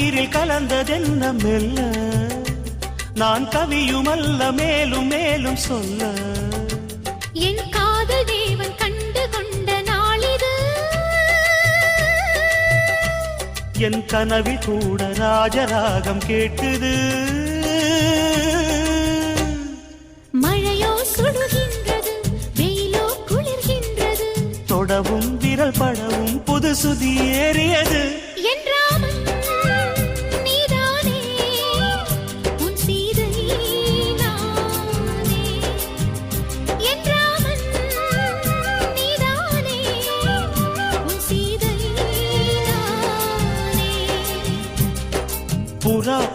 கவியில் கலந்ததென்ன மெல்ல நான் கவியுமல்ல மேலும் மேலும் சொல்ல. என் காதல் தேவன் கண்டு கொண்ட நாளிது. என் கனவில் கூட ராஜராகம் கேட்குது மழையோ சுடுகின்றது வெயிலோ குளிர்கின்றது. தொடவும் விரல் படவும் புது சுதி ஏறியது.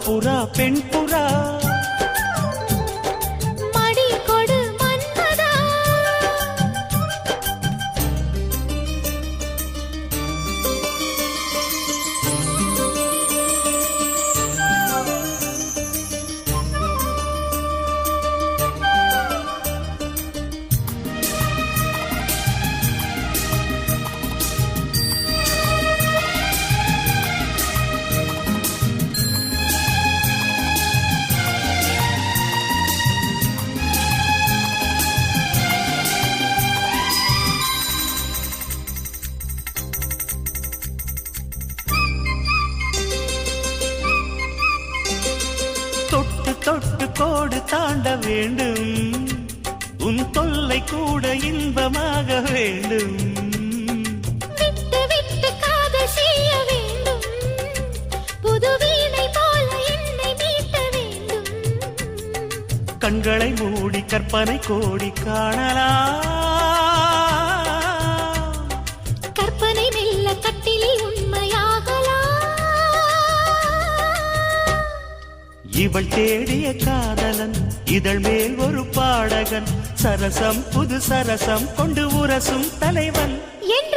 పురా పెంపురా. கண்களை மூடி கற்பனை கோடி காணலாம். கற்பனை மெல்ல கட்டிலில் உண்மையாகலாம். இவள் தேடிய காதலன் இதழ் மேல் ஒரு பாடகன் சரசம் புது சரசம் கொண்டு உரசும் தலைவன். என்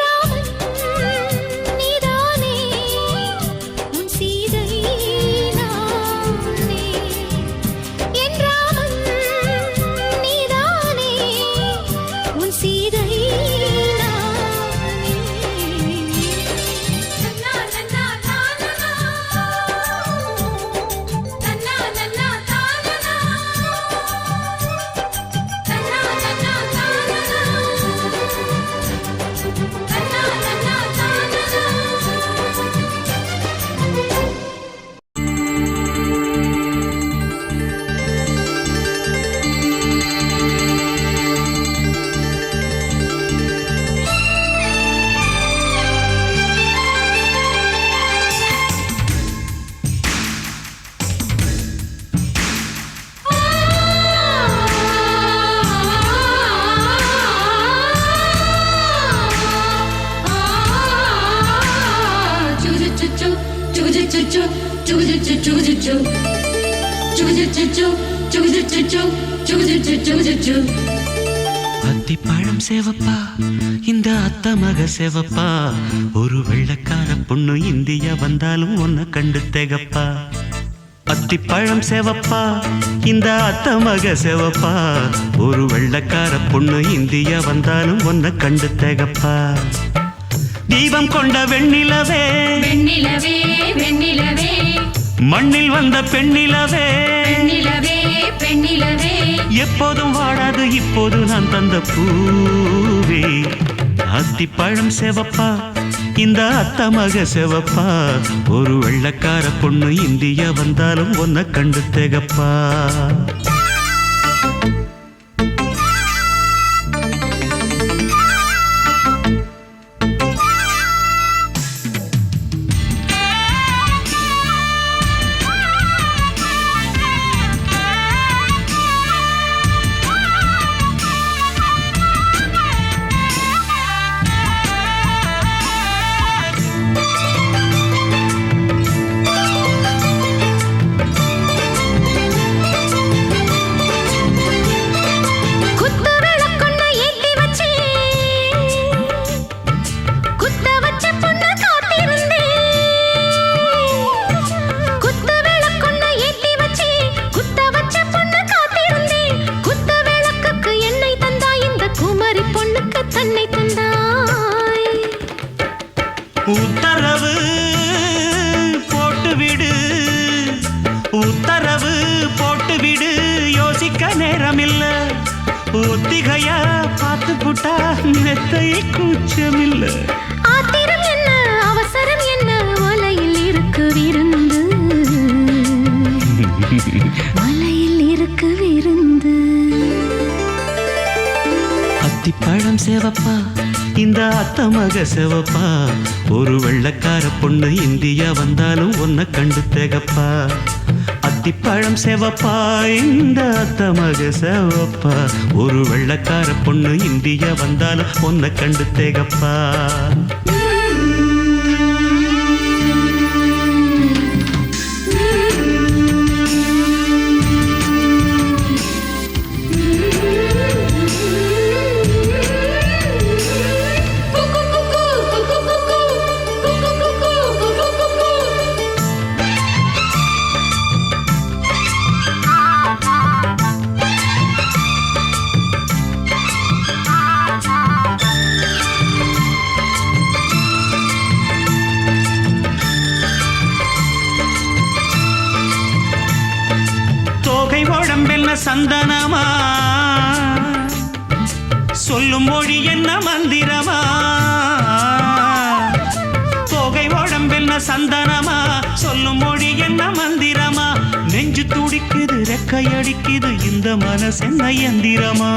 அத்திப்பழம் சேவப்பா இந்த அத்த மக சேவப்பா. ஒரு வெள்ளக்கார பொண்ணு இந்தியா வந்தாலும் உன்னை கண்டு தேகப்பா. அத்திப்பழம் சேவப்பா இந்த அத்த மக சேவப்பா. ஒரு வெள்ளக்கார பொண்ணு இந்தியா வந்தாலும் உன்னை கண்டு தேகப்பா. தீபம் கொண்ட வெண்ணிலவே வெண்ணிலவே வெண்ணிலவே. மண்ணில் வந்த பெண்ணிலவே. பெண்ணிலவே பெண்ணிலவே. எப்போதும் வாடாது இப்போது நான் தந்த பூவே. அத்திப்பழம் செவப்பா இந்த அத்தமக செவப்பா. ஒரு வெள்ளக்கார பொண்ணு இந்தியா வந்தாலும் ஒன்ன கண்டு தேகப்பா. அத்திப்பழம் சேவப்பா? இந்த அத்த மக சேவப்பா? ஒரு வெள்ளக்கார பொண்ணு இந்தியா வந்தாலும் ஒன்ன கண்டு தேகப்பா. அத்திப்பழம் சேவப்பா? இந்த அத்த மக சேவப்பா? ஒரு வெள்ளக்கார பொண்ணு இந்தியா வந்தாலும் ஒன்ன கண்டு தேகப்பா. சந்தனமா? சொல்லும் மொழி என்ன மந்திரமா? தொகை உடம்பென்ன சந்தனமா? சொல்லும் மொழி என்ன மந்திரமா? நெஞ்சு துடிக்குது ரெக்கையடிக்குது இந்த மனசென்ன எந்திரமா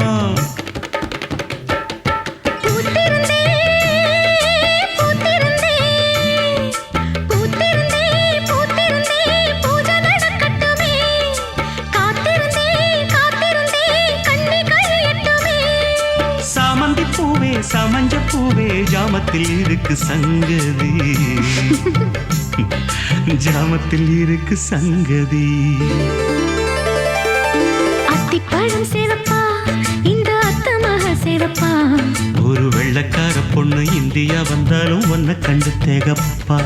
ஜாமத்தில் இருக்கு சங்கதி. ஜாமத்தில் இருக்கு சங்கதி. அத்திப்பழம் சேவப்பா இந்த அத்தமாக சேவப்பா ஒரு வெள்ளக்கார பொண்ணு இந்தியா வந்தாலும் உன்னை கண்டு தேகப்பா.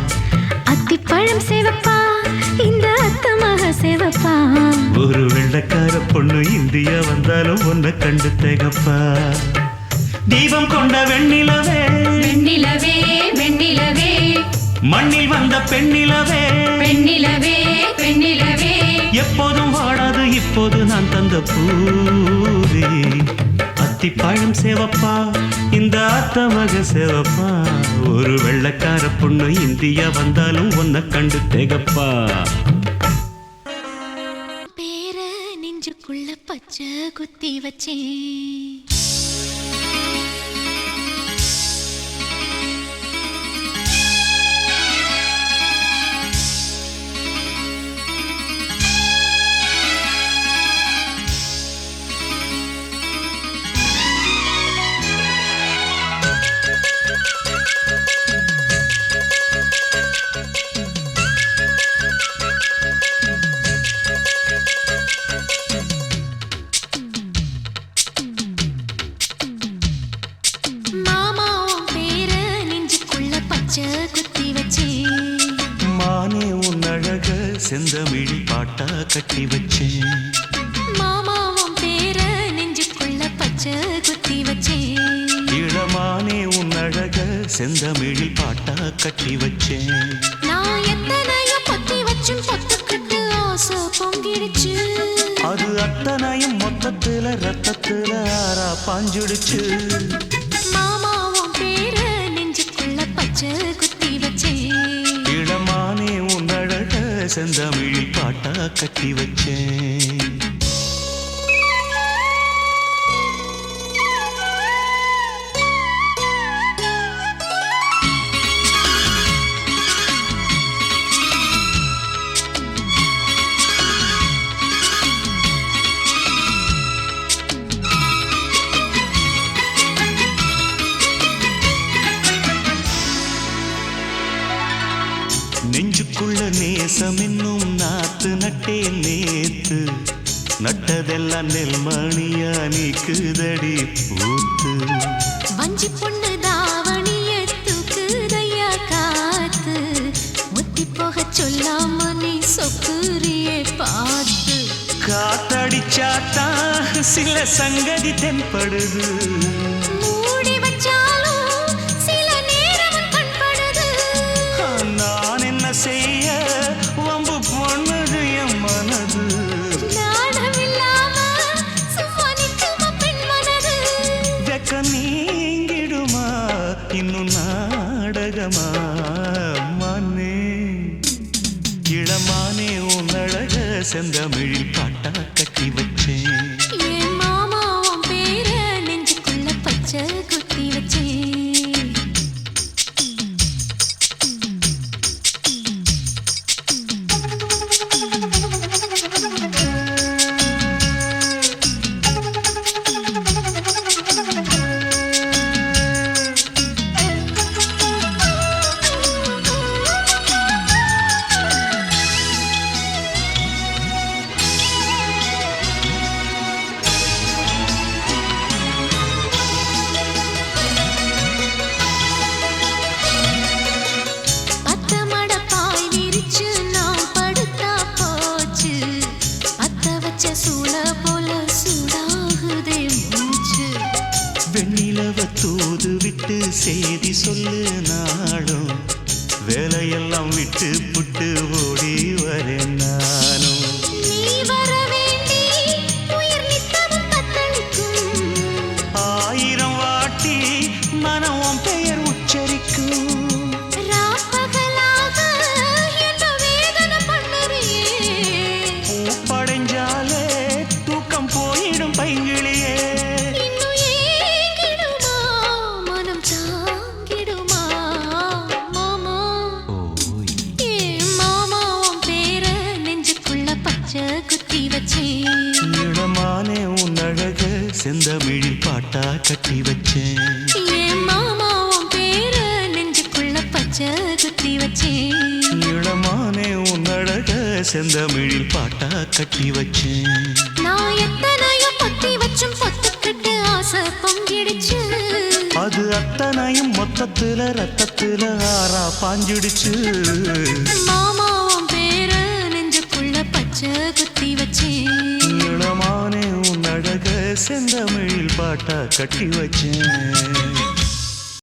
அத்திப்பழம் சேவப்பா இந்த அத்தமாக சேவப்பா ஒரு வெள்ளக்கார பொண்ணு இந்தியா வந்தாலும் உன்னை கண்டு தேகப்பா. தீபம் கொண்ட வெண்ணிலவே. வெண்ணிலவே வெண்ணிலவே. மண்ணில் வந்த பெண்ணிலவே. பெண்ணிலவே பெண்ணிலவே. எப்போதும் வாடாது இப்போது நான் தந்த பூவே. அத்திப்பழம் சேவப்பா இந்த அத்தமக சேவப்பா. ஒரு வெள்ளக்கார பொண்ணு இந்தியா வந்தாலும் உன்னை கண்டு தேகப்பா. பேர நெஞ்சுக்குள்ள பச்சை குத்தி வச்சேன். பச்சை குத்தி வச்சேன் மானே உன் அழக செந்தமிழி பாட்டா கட்டி வச்சேன் மாமா உன் பேர நெஞ்சுக்குள்ள பச்சை குத்தி வச்சேன் இளமானே உன் அழக செந்தமிழி பாட்டா கட்டி வச்சேன் நான் எத்தனையோ பொத்தி வச்சும் பொத்துக்கிட்டு ஆசை பொங்கிடுச்சு. அது அத்தனையும் மொத்தத்துல ரத்தத்துல ஆறா பாஞ்சுடுச்சு. வச்ச குத்தி வச்சே. இளமானே உன்னழக செந்தமிழில் பாட்டா கட்டி வச்சேன். நாத்து நட்டே நேத்து நட்டதெல்லாம் நெல்மணியா நீக்குதடி பூத்து. வஞ்சி பொண்ணு தாவணிய தூக்குதையா காத்து முத்தி போக சொல்லாம நீ சொக்குரியே பார்த்து. காத்தடிச்சாத்தான் சில சங்கதி தென்படுது. அழகமா மன்னே இளமானே உன் அழக செந்தமிழில் பாட்டா கட்டி வச்சேன். கேட்டு செய்தி சொல்லு நாளும். வேலையெல்லாம் விட்டு புட்டு இளமானே உன் அழக செந்தமிழில் பாட்டா கட்டி வச்சேன். நான் எத்தனையோ பொத்தி வச்சும் பொத்துக்கிட்டு ஆசை பொங்கிடுச்சு. அது அத்தனையும் மொத்தத்துல ரத்தத்துல ஆறா பாஞ்சிடுச்சு. மாமா உன் பேர நெஞ்சுக்குள்ள பச்சை குத்தி வச்சேன். இளமானே உன் அழக செந்தமிழில் பாட்டா கட்டி வச்சேன்.